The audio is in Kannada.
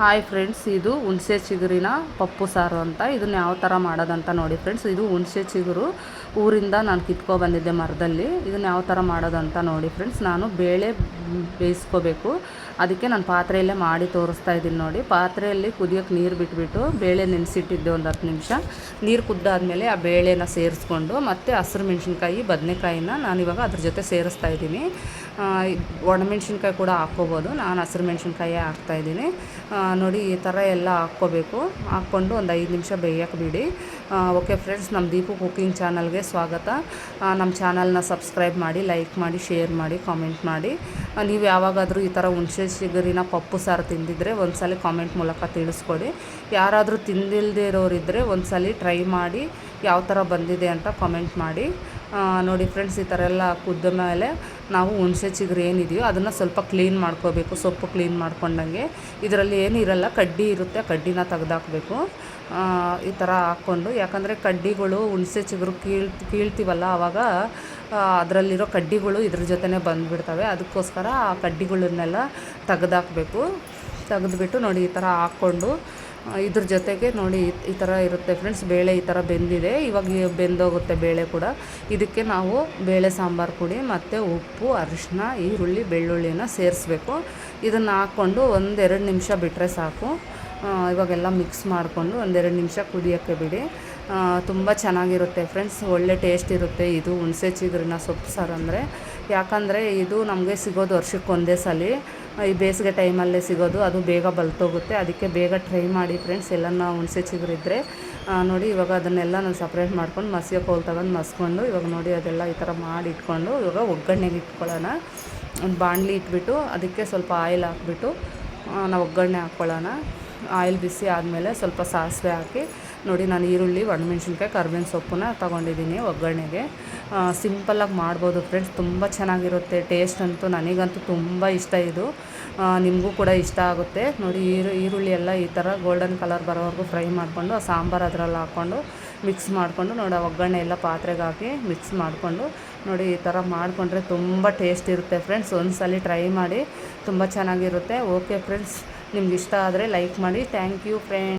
ಹಾಯ್ ಫ್ರೆಂಡ್ಸ್, ಇದು ಹುಣಸೆ ಚಿಗುರಿನ ಪಪ್ಪು ಸಾರು ಅಂತ. ಇದನ್ನ ಯಾವ ಥರ ಮಾಡೋದಂತ ನೋಡಿ ಫ್ರೆಂಡ್ಸ್, ಇದು ಹುಣಸೆ ಚಿಗುರು. ಊರಿಂದ ನಾನು ಕಿತ್ಕೊ ಬಂದಿದ್ದೆ ಮರದಲ್ಲಿ. ಇದನ್ನ ಯಾವ ಥರ ಮಾಡೋದಂತ ನೋಡಿ ಫ್ರೆಂಡ್ಸ್, ನಾನು ಬೇಳೆ ಬೇಯಿಸ್ಕೋಬೇಕು. ಅದಕ್ಕೆ ನಾನು ಪಾತ್ರೆಯಲ್ಲೇ ಮಾಡಿ ತೋರಿಸ್ತಾ ಇದ್ದೀನಿ ನೋಡಿ. ಪಾತ್ರೆಯಲ್ಲಿ ಕುದಿಯೋಕ್ಕೆ ನೀರು ಬಿಟ್ಬಿಟ್ಟು ಬೇಳೆ ನೆನೆಸಿಟ್ಟಿದ್ದೆ ಒಂದು ಹತ್ತು ನಿಮಿಷ. ನೀರು ಕುದ್ದಾದಮೇಲೆ ಆ ಬೇಳೆನ ಸೇರಿಸ್ಕೊಂಡು ಮತ್ತು ಹಸಿರು ಮೆಣಸಿನ್ಕಾಯಿ, ಬದನೆಕಾಯಿನ ನಾನು ಇವಾಗ ಅದ್ರ ಜೊತೆ ಸೇರಿಸ್ತಾ ಇದ್ದೀನಿ. ಒಣಮೆಣ್ಸಿನ್ಕಾಯಿ ಕೂಡ ಹಾಕ್ಕೋಬೋದು. ನಾನು ಹಸಿರು ಮೆಣಸಿನ್ಕಾಯಿ ಹಾಕ್ತಾಯಿದ್ದೀನಿ ನೋಡಿ ಈ ಥರ ಎಲ್ಲ ಹಾಕ್ಕೋಬೇಕು. ಹಾಕ್ಕೊಂಡು ಒಂದು ಐದು ನಿಮಿಷ ಬೇಯಕ್ಕೆ ಬಿಡಿ. ಓಕೆ ಫ್ರೆಂಡ್ಸ್ ನಮ್ಮ ದೀಪು ಕುಕಿಂಗ್ ಚಾನಲ್ಗೆ ಸ್ವಾಗತ. ನಮ್ಮ ಚಾನಲ್ನ ಸಬ್ಸ್ಕ್ರೈಬ್ ಮಾಡಿ, ಲೈಕ್ ಮಾಡಿ, ಶೇರ್ ಮಾಡಿ, ಕಾಮೆಂಟ್ ಮಾಡಿ. ನೀವು ಯಾವಾಗಾದರೂ ಈ ಥರ ಹುಣಸೆ ಚಿಗುರಿನ ಪಪ್ಪು ಸಾರು ತಿಂದಿದ್ರೆ ಒಂದು ಸಲ ಕಾಮೆಂಟ್ ಮೂಲಕ ತಿಳಿಸ್ಕೊಡಿ. ಯಾರಾದರೂ ತಿಂದಿಲ್ಲದೆ ಇರೋರಿದ್ದರೆ ಒಂದು ಸಲ ಟ್ರೈ ಮಾಡಿ ಯಾವ ಥರ ಬಂದಿದೆ ಅಂತ ಕಾಮೆಂಟ್ ಮಾಡಿ. ನೋಡಿ ಫ್ರೆಂಡ್ಸ್ ಈ ಥರ ಎಲ್ಲ ಕುದ್ದ ಮೇಲೆ ನಾವು ಹುಣಸೆ ಚಿಗುರು ಏನಿದೆಯೋ ಅದನ್ನು ಸ್ವಲ್ಪ ಕ್ಲೀನ್ ಮಾಡ್ಕೋಬೇಕು, ಸೊಪ್ಪು ಕ್ಲೀನ್ ಮಾಡ್ಕೊಂಡಂಗೆ. ಇದರಲ್ಲಿ ಏನು ಇರಲ್ಲ, ಕಡ್ಡಿ ಇರುತ್ತೆ, ಕಡ್ಡಿನ ತೆಗೆದಾಕಬೇಕು. ಈ ಥರ ಹಾಕ್ಕೊಂಡು. ಯಾಕಂದರೆ ಕಡ್ಡಿಗಳು ಹುಣಸೆ ಚಿಗುರು ಕೀಳ್, ಕೀಳ್ತೀವಲ್ಲ ಆವಾಗ ಅದರಲ್ಲಿರೋ ಕಡ್ಡಿಗಳು ಇದ್ರ ಜೊತೆನೇ ಬಂದುಬಿಡ್ತವೆ. ಅದಕ್ಕೋಸ್ಕರ ಆ ಕಡ್ಡಿಗಳನ್ನೆಲ್ಲ ತೆಗೆದಾಕ್ಬೇಕು. ತೆಗೆದುಬಿಟ್ಟು ನೋಡಿ ಈ ಥರ ಹಾಕ್ಕೊಂಡು ಇದ್ರ ಜೊತೆಗೆ ನೋಡಿ ಈ ಥರ ಇರುತ್ತೆ ಫ್ರೆಂಡ್ಸ್. ಬೇಳೆ ಈ ಥರ ಬೆಂದಿದೆ. ಇವಾಗ ಬೆಂದೋಗುತ್ತೆ ಬೇಳೆ ಕೂಡ. ಇದಕ್ಕೆ ನಾವು ಬೇಳೆ ಸಾಂಬಾರು ಪುಡಿ ಮತ್ತು ಉಪ್ಪು ಅರಿಶಿನ ಈರುಳ್ಳಿ ಬೆಳ್ಳುಳ್ಳಿನ ಸೇರಿಸ್ಬೇಕು. ಇದನ್ನು ಹಾಕ್ಕೊಂಡು ಒಂದೆರಡು ನಿಮಿಷ ಬಿಟ್ಟರೆ ಸಾಕು. ಇವಾಗೆಲ್ಲ ಮಿಕ್ಸ್ ಮಾಡಿಕೊಂಡು ಒಂದೆರಡು ನಿಮಿಷ ಕುದಿಯೋಕ್ಕೆ ಬಿಡಿ. ತುಂಬ ಚೆನ್ನಾಗಿರುತ್ತೆ ಫ್ರೆಂಡ್ಸ್ ಒಳ್ಳೆ ಟೇಸ್ಟ್ ಇರುತ್ತೆ. ಇದು ಹುಣಸೆ ಚಿಗುರಿನ ಸೊಪ್ಪು ಸಾರು ಅಂದರೆ. ಯಾಕಂದರೆ ಇದು ನಮಗೆ ಸಿಗೋದು ವರ್ಷಕ್ಕೆ ಒಂದೇ ಸಲ. ಈ ಬೇಸಿಗೆ ಟೈಮಲ್ಲೇ ಸಿಗೋದು. ಅದು ಬೇಗ ಬಲ್ತೋಗುತ್ತೆ. ಅದಕ್ಕೆ ಬೇಗ ಟ್ರೈ ಮಾಡಿ ಫ್ರೆಂಡ್ಸ್ ಎಲ್ಲನ ಹುಣಸೆ ಚಿಗುರಿದ್ರೆ ನೋಡಿ ಇವಾಗ ಅದನ್ನೆಲ್ಲ ನಾನು ಸಪ್ರೇಟ್ ಮಾಡ್ಕೊಂಡು ಮಸಿಗೆ ಕೋಲ್ ತಗೊಂಡು ಮಸ್ಕೊಂಡು ಇವಾಗ ನೋಡಿ ಅದೆಲ್ಲ ಈ ಥರ ಮಾಡಿ ಇಟ್ಕೊಂಡು ಇವಾಗ ಒಗ್ಗರಣೆಗೆ ಇಟ್ಕೊಳ್ಳೋಣ. ಒಂದು ಬಾಣಲಿ ಇಟ್ಬಿಟ್ಟು ಅದಕ್ಕೆ ಸ್ವಲ್ಪ ಆಯಿಲ್ ಹಾಕ್ಬಿಟ್ಟು ನಾವು ಒಗ್ಗರಣೆ ಹಾಕ್ಕೊಳ್ಳೋಣ. ಆಯಿಲ್ ಬಿಸಿ ಆದಮೇಲೆ ಸ್ವಲ್ಪ ಸಾಸಿವೆ ಹಾಕಿ ನೋಡಿ, ನಾನು ಈರುಳ್ಳಿ, ಒಣಮೆಣ್ಸಿನ್ಕಾಯಿ, ಕರ್ಬೇವಿನ ಸೊಪ್ಪನ್ನ ತೊಗೊಂಡಿದ್ದೀನಿ ಒಗ್ಗರಣೆಗೆ. ಸಿಂಪಲ್ಲಾಗಿ ಮಾಡ್ಬೋದು ಫ್ರೆಂಡ್ಸ್ ತುಂಬ ಚೆನ್ನಾಗಿರುತ್ತೆ. ಟೇಸ್ಟ್ ಅಂತೂ ನನಗಂತೂ ತುಂಬ ಇಷ್ಟ ಇದು. ನಿಮಗೂ ಕೂಡ ಇಷ್ಟ ಆಗುತ್ತೆ. ನೋಡಿ, ಈರು, ಈರುಳ್ಳಿ ಎಲ್ಲ ಈ ಥರ ಗೋಲ್ಡನ್ ಕಲರ್ ಬರೋವರೆಗೂ ಫ್ರೈ ಮಾಡಿಕೊಂಡು ಸಾಂಬಾರು ಅದರಲ್ಲಿ ಹಾಕ್ಕೊಂಡು ಮಿಕ್ಸ್ ಮಾಡಿಕೊಂಡು, ನೋಡಿ ಒಗ್ಗರಣೆ ಎಲ್ಲ ಪಾತ್ರೆಗೆ ಹಾಕಿ ಮಿಕ್ಸ್ ಮಾಡಿಕೊಂಡು, ನೋಡಿ, ಈ ಥರ ಮಾಡಿಕೊಂಡ್ರೆ ತುಂಬ ಟೇಸ್ಟ್ ಇರುತ್ತೆ ಫ್ರೆಂಡ್ಸ್ ಒಂದ್ಸಲಿ ಸಲ ಟ್ರೈ ಮಾಡಿ, ತುಂಬ ಚೆನ್ನಾಗಿರುತ್ತೆ. ಓಕೆ ಫ್ರೆಂಡ್ಸ್ ನಿಮ್ಗೆ ಇಷ್ಟ ಆದರೆ ಲೈಕ್ ಮಾಡಿ. Thank you friend